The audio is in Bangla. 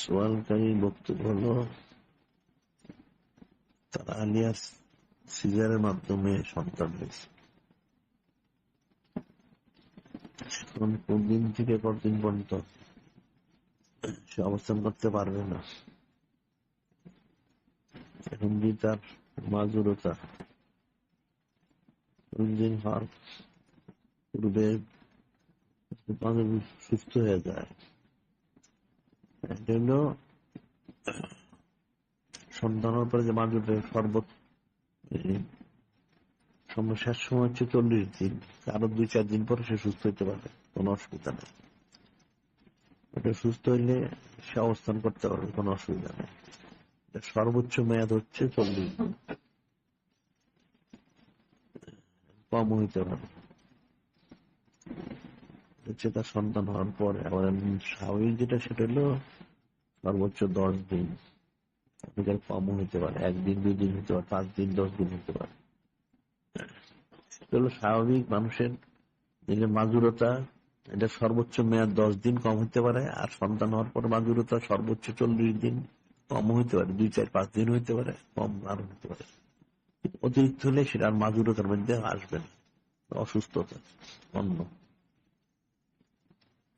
সোয়ালকারীর বক্তব্য হলো, তারা আলিয়াস সিজারের মাধ্যমে সন্তান হয়েছে। কোন দিন থেকে কতদিন পর্যন্ত সে অবস্থান করতে পারবে না। এখন যে তার মাজুরতা দিন হওয়ার পূর্বে সুস্থ হয়ে যায়। জন্য সন্তানের যে শেষ সময় হচ্ছে চল্লিশ দিন, আরও দুই, চার দিন পরে সে সুস্থ হইতে কোনো অসুবিধা নেই। এটা সুস্থ হইলে সে অবস্থান করতে পারবে, কোনো অসুবিধা নেই। সর্বোচ্চ মেয়াদ হচ্ছে চল্লিশ দিন। কম হইতে পারে হচ্ছে তার সন্তান হওয়ার পরে আবার স্বাভাবিক যেটা সেটা হলো সর্বোচ্চ দশ দিন। আপনাদের কম হইতে পারে, একদিন, দুই দিন হতে পারে, পাঁচ দিন, দশ দিন হতে পারে। হলো স্বাভাবিক মানুষের যে মাজুরতা এটা সর্বোচ্চ মেয়াদ দশ দিন কম হতে পারে, আর সন্তান হওয়ার পর মাজুরতা সর্বোচ্চ চল্লিশ দিন কম হইতে পারে, দুই, চার, পাঁচ দিন হইতে পারে, কম আরও হতে পারে। অতিরিক্ত হলে সেটা আর মাজুরতার মধ্যে আসবে না। অসুস্থতা, অন্য।